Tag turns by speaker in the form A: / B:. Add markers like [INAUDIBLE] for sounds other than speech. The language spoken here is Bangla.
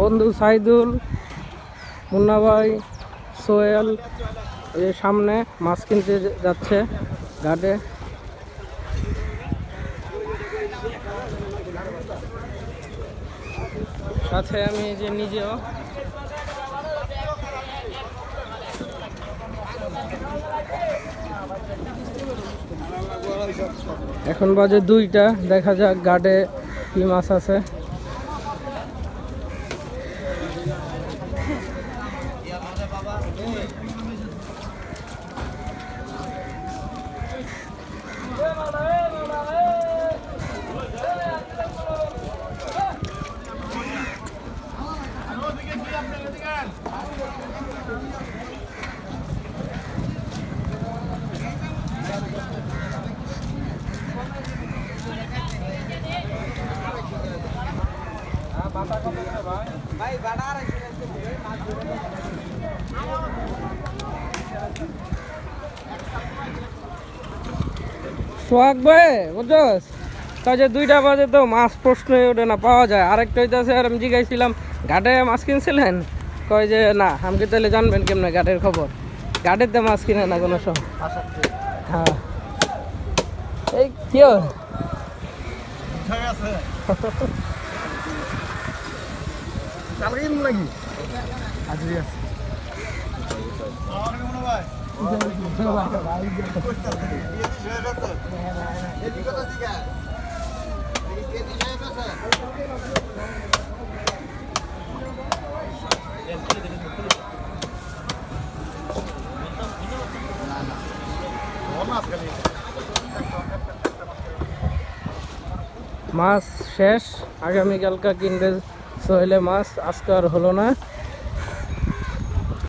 A: বন্ধু সাইদুল, মুন্না ভাই, সোহেল, এই সামনে মাছ কিনতে যাচ্ছে ঘাটে। সাথে আমি যে নিজেও। এখন বাজে দুইটা, দেখা যাক গাডে কি মাছ আছে। সোহাগ ভাই বুঝছস? কাজে দুইটা বাজে তো মাছ প্রশ্নই ওঠে না পাওয়া যায়। আরেকটা হইতাছে আর আমি জিজ্ঞাসছিলাম ঘাটে মাছ কিনছিলেন? কয় যে না আমাকে তাহলে জানবেন কেমনে ঘাটের খবর? ঘাটের তো মাছ কিনে না কোনো সময়। হ্যাঁ। এই [LAUGHS] কি হল?
B: নাকি আজকে আছে
A: মাছ শেষ আগামীকালকা কিনবে সোহেলে মাছ আজকে আর হলো না।